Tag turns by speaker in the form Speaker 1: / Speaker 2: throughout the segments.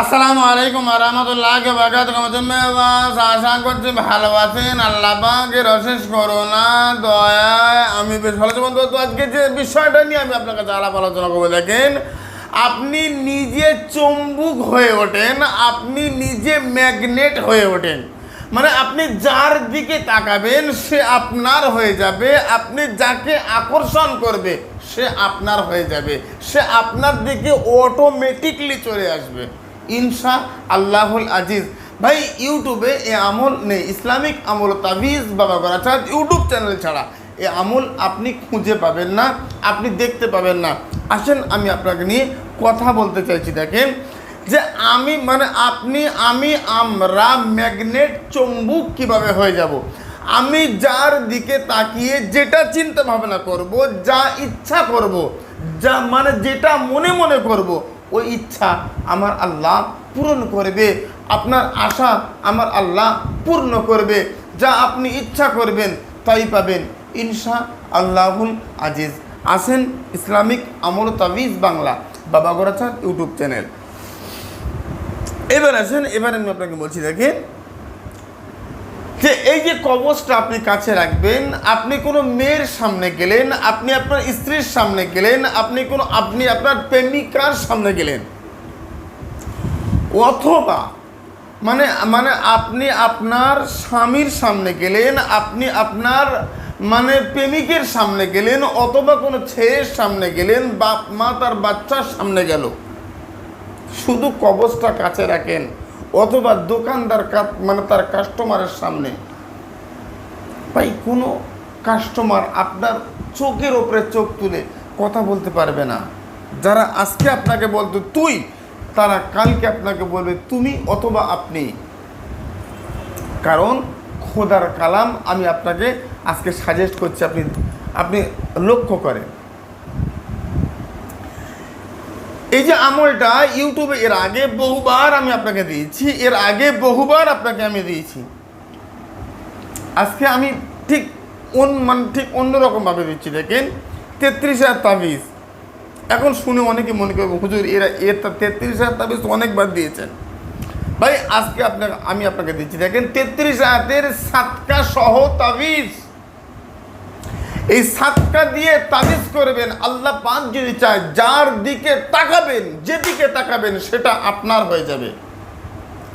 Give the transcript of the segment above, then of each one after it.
Speaker 1: আসসালামু আলাইকুম রহমতুল্লাহ বাকাতুকুম তুমি বাস আশা করছি ভালো আছেন। আল্লাহ পাকের অশেষ করোনা দয়ায় আমি বেশ ভালো বন্ধু, তো আজকে যে বিষয়টা নিয়ে আমি আপনার কাছে আলাপ আলোচনা করব, দেখেন, আপনি নিজে চম্বুক হয়ে ওঠেন, আপনি নিজে ম্যাগনেট হয়ে ওঠেন। মানে আপনি যার দিকে তাকাবেন, সে আপনার হয়ে যাবে, আপনি যাকে আকর্ষণ করবে, সে আপনার হয়ে যাবে, সে আপনার দিকে অটোমেটিকলি চলে আসবে। ইনশা আল্লাহুল আজিজ। ভাই, ইউটিউবে এ আমল নেই। ইসলামিক আমল, তাবিজ, বাবা গরাচাঁদ ইউটিউব চ্যানেল ছাড়া। এ আমল আপনি খুঁজে পাবেন না, আপনি দেখতে পাবেন না। আসেন, আমি আপনাকে নিয়ে কথা বলতে চাইছি, দেখেন। যে আমি মানে আপনি, আমি, আমরা ম্যাগনেট চম্বুক কীভাবে হয়ে যাব? আমি যার দিকে তাকিয়ে যেটা চিন্তা ভাবনা করব, যা ইচ্ছা করব, যা মানে যেটা মনে মনে করব ওই ইচ্ছা আমার আল্লাহ পূরণ করবে। আপনার আশা আমার আল্লাহ পূর্ণ করবে। যা আপনি ইচ্ছা করবেন, তাই পাবেন। ইনশা আল্লাহুল আজিজ। আসেন ইসলামিক আমল তাবিজ বাংলা, বাবা গোরাচার ইউটিউব চ্যানেল। এবার আসেন, এবার আমি আপনাকে বলছি, দেখেন যে এই যে কবচটা আপনি কাছে রাখবেন, আপনি কোনো মেয়ের সামনে গেলেন, আপনি আপনার স্ত্রীর সামনে গেলেন, আপনি কোনো, আপনি আপনার প্রেমিকার সামনে গেলেন। অথবা মানে মানে আপনি আপনার স্বামীর সামনে গেলেন, আপনি আপনার মানে প্রেমিকের সামনে গেলেন, অথবা কোনো ছেলের সামনে গেলেন বাপ মা তার বাচ্চার সামনে গেল। শুধু কবচটা কাছে রাখেন। অথবা দোকানদার মানে তার কাস্টমারের সামনে। ভাই, কোনো কাস্টমার আপনার চোখের ওপরে চোখ তুলে কথা বলতে পারবে না। যারা আজকে আপনাকে বলতো, তুই তারা কালকে আপনাকে বলবে, তুমি অথবা আপনি। কারণ খোদার কালাম আমি আপনাকে আজকে সাজেস্ট করছি, আপনি আপনি লক্ষ্য করেন। এই যে আমলটা ইউটিউবে, এর আগে বহুবার আমি আপনাকে দিয়েছি, এর আগে বহুবার আপনাকে আমি দিয়েছি। আজকে আমি ঠিক অন মানে ঠিক অন্যরকমভাবে দিচ্ছি, দেখেন তেত্রিশ হাজার তাবিজ। এখন শুনে অনেকে মনে করবে, হুজুর, এরা, এর তেত্রিশ হাজার তাবিজ অনেকবার দিয়েছেন। ভাই, আজকে আপনাকে, আমি আপনাকে দিচ্ছি, দেখেন, তেত্রিশ হাজারের সাতকা সহ তাবিজ। এই সাতকা দিয়ে তাবিজ করবেন, আল্লাহ পাক যদি চায় যার দিকে তাকাবেন, যেদিকে তাকাবেন, সেটা আপনার হয়ে যাবে।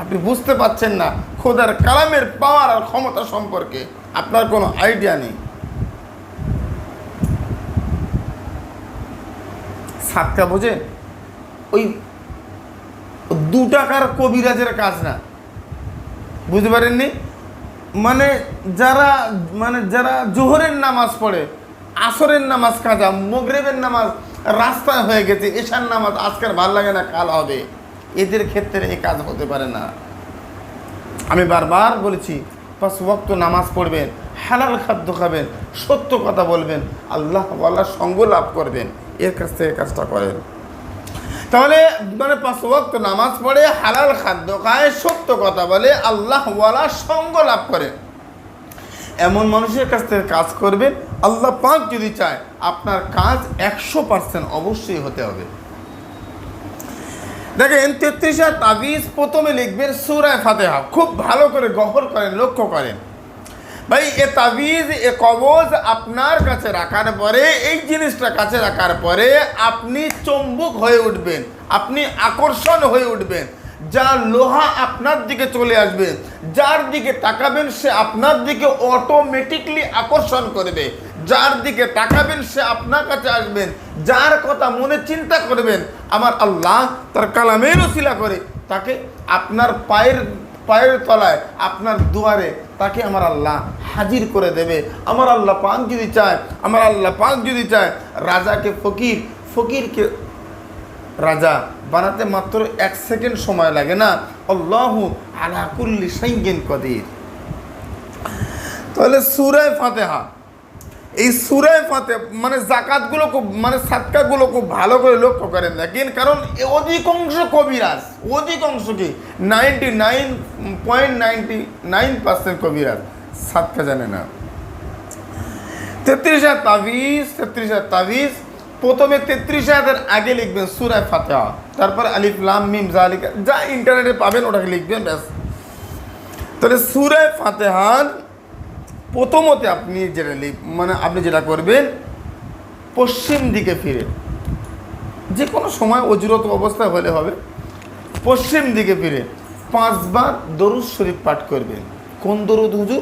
Speaker 1: আপনি বুঝতে পাচ্ছেন না, খোদার কালামের পাওয়ার আর ক্ষমতা সম্পর্কে আপনার কোনো আইডিয়া নেই। সাতকা বোঝেন ওই দু টাকার কবিরাজের কাজ না। বুঝতে পারেননি? মানে যারা মানে যারা জোহরের নামাজ পড়ে, আসরের নামাজ কাজা মগরেবের নামাজ, রাস্তায় হয়ে গেছে, এশার নামাজ, আজকের ভালো লাগে না, কাল হবে। এদের ক্ষেত্রে এই কাজ হতে পারে না। আমি বারবার বলেছি, পাঁচ ওয়াক্ত নামাজ পড়বেন, হালাল খাদ্য খাবেন, সত্য কথা বলবেন, আল্লাহ আল্লাহ সঙ্গ লাভ করবেন, এর কাছ থেকে কাজটা করেন। তাহলে মানে পাঁচ ওয়াক্ত নামাজ পড়ে হালাল খাদ্য খায়, সত্য কথা বলে, আল্লাহ ওয়ালা সঙ্গ লাভ করে। এমন মানুষের কাছ থেকে কাজ করবেন আল্লাহ পাক যদি চায়, আপনার কাজ একশো পার্সেন্ট অবশ্যই হতে হবে। দেখেন, তেত্রিশ তাবিজ প্রথমে লিখবেন সুরায় ফাতেহা। খুব ভালো করে গহর করেন, লক্ষ্য করেন। ভাই, এ তাবিজ, এ কবজ আপনার কাছে রাখার পরে, এই জিনিসটা কাছে রাখার পরে আপনি চম্বুক হয়ে উঠবেন, আপনি আকর্ষণ হয়ে উঠবেন। যা লোহা আপনার দিকে চলে আসবে, যার দিকে তাকাবেন সে আপনার দিকে অটোমেটিকলি আকর্ষণ করবে। যার দিকে তাকাবেন সে আপনার কাছে আসবেন, যার কথা মনে চিন্তা করবেন, আমার আল্লাহ তার কালামের ওসিলা করে, তাকে আপনার পায়ের পায়ের তলায় আপনার দুয়ারে, তাকে আমার আল্লাহ হাজির করে দেবে। আমার আল্লাহ পাক যদি চায়, আমার আল্লাহ পাক যদি চায়, রাজাকে ফকির, ফকিরকে রাজা বানাতে মাত্র এক সেকেন্ড সময় লাগে না। আল্লাহু আলাকুল্লি সাইগিন কদির। তাহলে সুরায় ফাতেহা। এই সুরায় ফাতে মানে জাকাতগুলো খুব মানে সাতকাগুলো খুব ভালো করে লক্ষ্য করেন দেখেন, কারণ অধিকাংশ কবিরাজ, অধিকাংশ কি ninety nine point ninety nine percent কবিরাজ সাতকা জানে না। তেত্রিশ হাজার তাবিজ, তেত্রিশ হাজার তাবিজ, প্রথমে তেত্রিশ আয়াতের আগে লিখবেন সুরায় ফাতেহা, তারপর আলিফ, লাম, মিম জালিকা যা ইন্টারনেটে পাবেন ওটাকে লিখবেন, ব্যাস। তাহলে সুরায় ফাতেহার প্রথমতে আপনি যেটা মানে আপনি যেটা করবেন, পশ্চিম দিকে ফিরে। যে কোনো সময় অজুরত অবস্থা হলে হবে। পশ্চিম দিকে ফিরে পাঁচবার দরুদ শরীফ পাঠ করবেন। কোন দরুদ, হুজুর?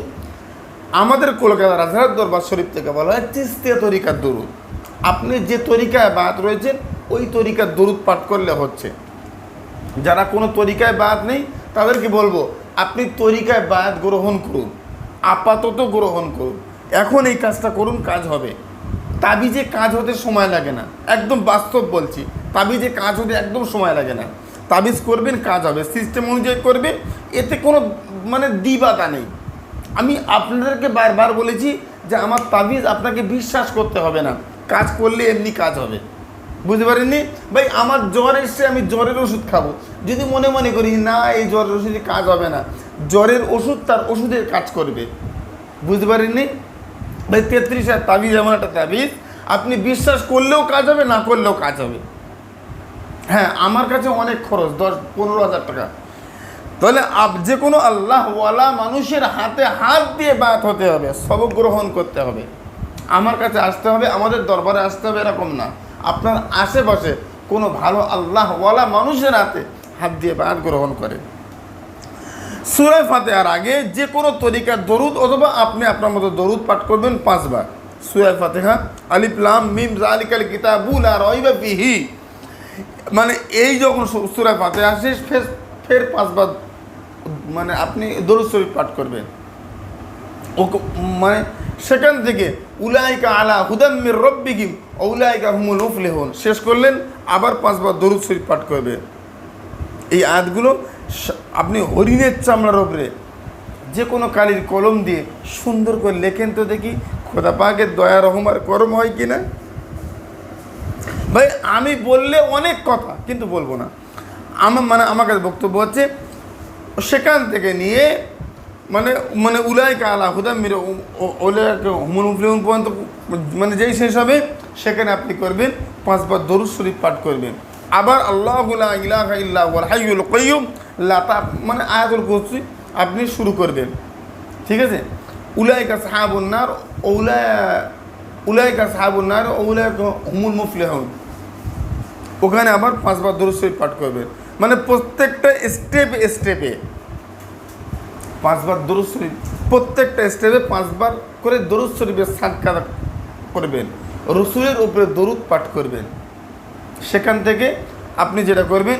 Speaker 1: আমাদের কলকাতার রাজহাট দরবার শরীফ থেকে বলা হয় তিস্তিয়া তরিকার দরুদ। আপনি যে তরিকায় বাদ রয়েছেন, ওই তরিকার দরুদ পাঠ করলে হচ্ছে। যারা কোনো তরিকায় বাদ নেই, তাদেরকে বলব, আপনি তরিকায় বাদ গ্রহণ করুন। আপাতত গ্রহণ করুন। এখন এই কাজটা করুন, কাজ হবে। তাবিজে কাজ হতে সময় লাগে না। একদম বাস্তব বলছি, তাবিজে কাজ হতে একদম সময় লাগে না। তাবিজ করবেন, কাজ হবে। সিস্টেম অনুযায়ী করবে এতে কোনো মানে দিবাতা নেই। আমি আপনাদেরকে বারবার বলেছি যে আমার তাবিজ আপনাকে বিশ্বাস করতে হবে না। কাজ করলে এমনি কাজ হবে। বুঝতে পারেননি? ভাই, আমার জ্বর এসছে, আমি জ্বরের ওষুধ খাব। যদি মনে মনে করি, না, এই জ্বরের ওষুধে কাজ হবে না। জ্বরের ওষুধ তার ওষুধের কাজ করবে। বুঝতে পারেননি ভাই, তেত্রিশ হাজার তাবিজ, এমন একটা তাবিজ। আপনি বিশ্বাস করলেও কাজ হবে, না করলেও কাজ হবে। হ্যাঁ আমার কাছে অনেক খরচ, দশ, পনেরো হাজার টাকা। তাহলে আপ- যে কোনো আল্লাহওয়ালা মানুষের হাতে হাত দিয়ে বাত হতে হবে, সবক গ্রহণ করতে হবে। আমার কাছে আসতে হবে, আমাদের দরবারে আসতে হবে, এরকম না। আপনার আশেপাশে কোনো ভালো আল্লাহওয়ালা মানুষের হাতে হাত দিয়ে বাত গ্রহণ করে সুরায় ফাতেহার আগে যে কোনো তরিকার দরুদ অথবা আপনি আপনার মতো দরুদ পাঠ করবেন পাঁচবার। সুরায় ফাতেহা, আলিফ, লাম, মিম জালিকাল কিতাবুল আর রইবা ফিহি। মানে এই যখন সুরায় ফাতেহা শেষ ফের ফের পাঁচবার মানে আপনি দরুদ শরীফ পাঠ করবেন। ও মানে সেখান থেকে উলাইকা আলা হুদাম্মির রব্বিকিম উলাইকা হুমুল উফলেহন। শেষ করলেন, আবার পাঁচবার দরুদ শরীফ পাঠ করবেন। এই আয়াতগুলো আপনি হরিণের চামড়ার ওপরে যে কোনো কালির কলম দিয়ে সুন্দর করে লেখেন তো দেখি, খোদা পাকের দয়া রহমার করম হয় কি না? ভাই, আমি বললে অনেক কথা, কিন্তু বলব না। আমার মানে আমার কাছে বক্তব্য হচ্ছে, সেখান থেকে নিয়ে মানে মানে উলাইকা আলা হুদা মিরে ওলাইকা হুমুল মুফলিহুন পর্যন্ত মানে যেই শেষ হবে, সেখানে আপনি করবেন, পাঁচবার দরুদ শরীফ পাঠ করবেন। আবার আল্লাহ ইলাহা ইল্লা হুয়াল হাইয়ুল কাইয়ুম লা তা মানে আয়াতুল কুরসি আপনি শুরু করবেন ঠিক আছে? উলাইকা সাহাবুন নার ওলা উলাইকা সাহাবুন নার ওলাইকা হুমুল মুফলিহুন। ওখানে আবার পাঁচবার শরীফ পাঠ করবেন মানে প্রত্যেকটা স্টেপ স্টেপে পাঁচবার দরুদ শরীফ, প্রত্যেকটা স্টেপে পাঁচবার করে দরুদ শরীফের সাদকা করবেন। রসুলের উপরে দরুদ পাঠ করবেন। সেখান থেকে আপনি যেটা করবেন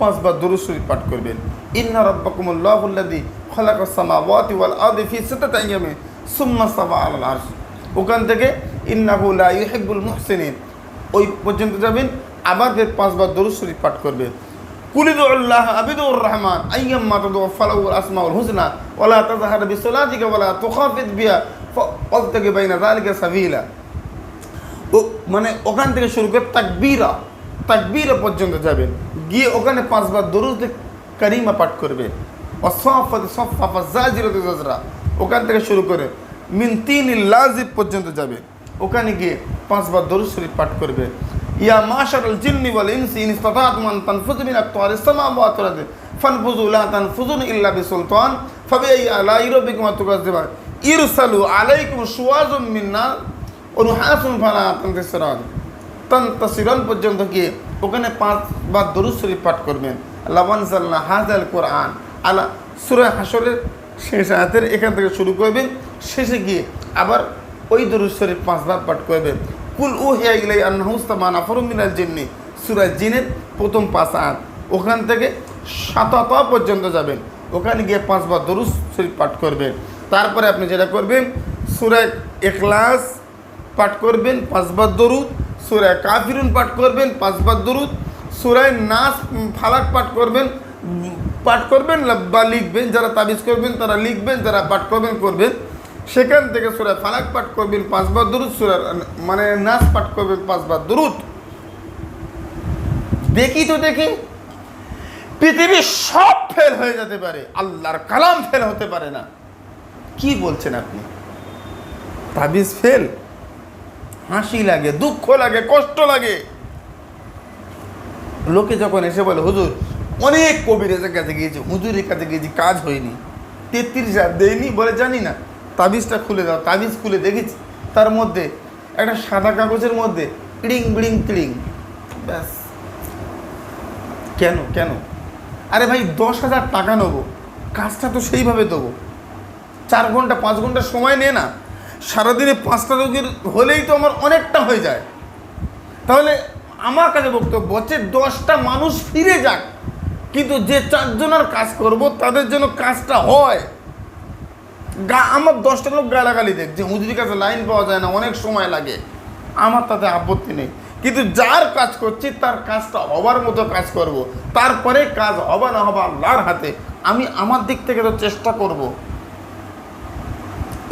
Speaker 1: পাঁচবার দুরুদ শরীফ পাঠ করবেন। ইন্না রাব্বাকুমুল্লাহুল্লাযী খালাকাস সামাওয়াতি ওয়াল আরদি ফি সিত্তাতি আইয়ামিন, সুম্মা ইস্তাওয়া আলাল আরশ। ওখান থেকে ইন্নাহু লা ইউহিব্বুল মুহসিনিন। ওই পর্যন্ত যাবেন, আবার ফের পাঁচবার দুরুদ শরীফ পাঠ করবেন। কুলিদুল্লাহ আবিদুর রহমান আইয়াম্মা তাদু ফালাউল আসমাউল হুসনা ওয়ালা তাজহার বিসলাতিকা ওয়ালা তুখাফিদ বিহা ফাবতাগি বাইনা যালিকা সাবিলা। ও মানে ওখান থেকে শুরু করে তাকবীরা তাকবীরা পর্যন্ত যাবেন। গিয়ে ওখানে পাঁচবার দরুদ কারিমা পাঠ জাজরা। ওখান থেকে শুরু করে মিন তিন লাজিব পর্যন্ত যাবে। ওখানে গিয়ে পাঁচবার দরুদ শরীফ পাঠ করবে। ইয়া মাশারাল জিন্নি ওয়াল ইনসি ইন ইসতাতাতুম আন তানফুযু মিন আকতারিস সামাওয়াতি ওয়াল আরদি। ফানফুযু লা তানফুযুন ইল্লা বিসুলতান। ফাবিআই আলাই রাব্বিকুমা তুকাজ্জিবান ইরসালু আলাইকুম শুওয়াজুম মিন নার। অনুহাসুন ফালা তান্তাসিরান তান্তাসিরান পর্যন্ত গিয়ে ওখানে পাঁচবার দরুদ শরীফ পাঠ করবেন। লাবান সাল্লাহ হাজাল কোরআন। আলা সুরা হাসরের শেষ হাতের এখান থেকে শুরু করবেন। শেষে গিয়ে আবার ওই দরুদ শরীফ পাঁচবার পাঠ করবেন। কুল ও হিয়া ইলাই আন্নাহুস্তামান আফরুম মিনাল জিন্নি। সুরা জিনের প্রথম পাঁচ আয়াত। ওখান থেকে সাতাত পর্যন্ত যাবেন। ওখানে গিয়ে পাঁচবার দরুদ শরীফ পাঠ করবেন। তারপরে আপনি যেটা করবেন সুরায় এখলাস পাঠ করবেন, পাঁচবার দরুদ। সুরায় কাফিরুন পাঠ করবেন পাঁচবার দরুদ। সুরায় উম, ফালাক পাঠ করবেন পাঠ করবেন বা লিখবেন যারা তাবিজ করবেন তারা লিখবেন যারা পাঠ করবেন করবেন। সেখান থেকে সুরায় ফালাক পাঠ করবেন পাঁচবার দুরুদ সুরার মানে নাচ পাঠ করবেন পাঁচবার দুরুদ। দেখি তো দেখি পৃথিবীর সব ফেল হয়ে যেতে পারে আল্লাহর কালাম ফেল হতে পারে না। কি বলছেন আপনি? তাবিজ ফেল হাসি লাগে, দুঃখ লাগে, কষ্ট লাগে। লোকে যখন এসে বলে, হুজুর, অনেক কবিরাজের কাছে গিয়েছি, হুজুরের কাছে গিয়েছি, কাজ হয়নি, তেত্রিশ হাজার দেয়নি বলে জানি না। তাবিজটা খুলে দাও, তাবিজ খুলে দেখেছি। তার মধ্যে, একটা সাদা কাগজের মধ্যে ইড়িং বিড়িং তিড়িং ব্যাস। কেন কেন? আরে ভাই, দশ হাজার টাকা নেব। কাজটা তো সেইভাবে দেবো। চার ঘণ্টা, পাঁচ ঘণ্টা সময় নে না। সারাদিনে পাঁচটা রোগীর হলেই তো আমার অনেকটা হয়ে যায়। তাহলে আমার কাছে বক্তব্য হচ্ছে দশটা মানুষ ফিরে যাক। কিন্তু যে চারজনের কাজ করব, তাদের যেন কাজটা হয়। গা, আমার দশটা লোক গালাগালি দেখ, যে হুজুরির কাছে লাইন পাওয়া যায় না, অনেক সময় লাগে। আমার তাতে আপত্তি নেই। কিন্তু যার কাজ করছি, তার কাজটা হবার মতো কাজ করব। তারপরে কাজ হবে না হবে আল্লাহর হাতে, আমি আমার দিক থেকে তো চেষ্টা করব।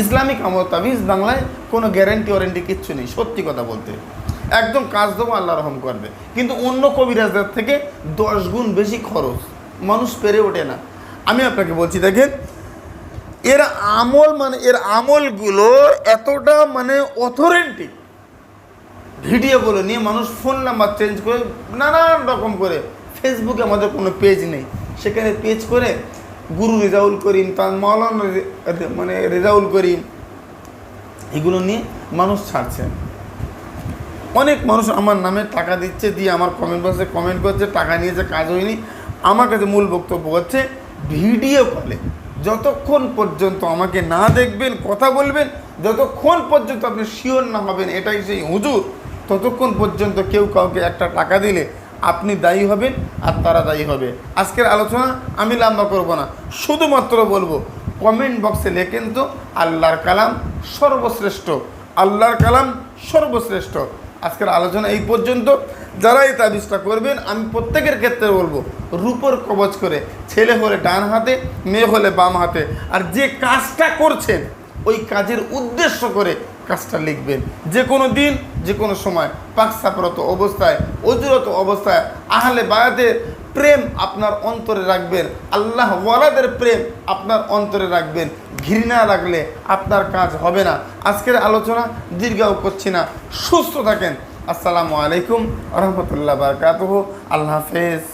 Speaker 1: ইসলামিক আমল তাবিজ বাংলায় কোনো গ্যারেন্টি ওয়ারেন্টি কিচ্ছু নেই, সত্যি কথা বলতে। একদম কাজ দেবো, আল্লাহ রহম করবে। কিন্তু অন্য কবিরাজদের থেকে দশ গুণ বেশি খরচ, মানুষ পেরে ওঠে না। আমি আপনাকে বলছি, দেখেন, এর আমল মানে এর আমলগুলো এতটা মানে অথরেন্টিক ভিডিওগুলো নিয়ে মানুষ ফোন নাম্বার চেঞ্জ করে নানান রকম করে। ফেসবুকে আমাদের কোনো পেজ নেই। সেখানে পেজ করে গুরু রেজাউল করিম, তার মৌলানা মানে রেজাউল করিম, এগুলো নিয়ে মানুষ ছাড়ছে। অনেক মানুষ আমার নামে টাকা দিচ্ছে, দিয়ে আমার কমেন্ট বক্সে কমেন্ট করছে, টাকা নিয়েছে কাজ হয়নি। আমার কাছে মূল বক্তব্য হচ্ছে ভিডিও কলে যতক্ষণ পর্যন্ত আমাকে না দেখবেন, কথা বলবেন, যতক্ষণ পর্যন্ত আপনি শিওর না হবেন, এটাই সেই হুজুর, ততক্ষণ পর্যন্ত কেউ কাউকে একটা টাকা দিলে আপনি দায়ী হবেন আর তারা দায়ী হবে। আজকের আলোচনা আমি লম্বা করব না। শুধুমাত্র বলব কমেন্ট বক্সে লেখেন তো, আল্লাহর কালাম সর্বশ্রেষ্ঠ। আল্লাহর কালাম সর্বশ্রেষ্ঠ। আজকের আলোচনা এই পর্যন্ত। যারা এই তাবিজটা করবেন, আমি প্রত্যেকের ক্ষেত্রে বলব, রূপর কবচ করে, ছেলে হলে ডান হাতে, মেয়ে হলে বাম হাতে। আর যে কাজটা করছেন, ওই কাজের উদ্দেশ্য করে কাজটা লিখবেন। যে কোনো দিন, যে কোনো সময়, পাকসাপরত অবস্থায়, অজুরত অবস্থায়, আহলে বায়াতের প্রেম আপনার অন্তরে রাখবেন, আল্লাহ ওয়ালাদের প্রেম আপনার অন্তরে রাখবেন। ঘৃণা রাখলে আপনার কাজ হবে না। আজকের আলোচনা দীর্ঘাও করছি না, সুস্থ থাকেন। আসসালামু আলাইকুম, রহমতুল্লাহ বারকাতহ। আল্লাহ হাফেজ।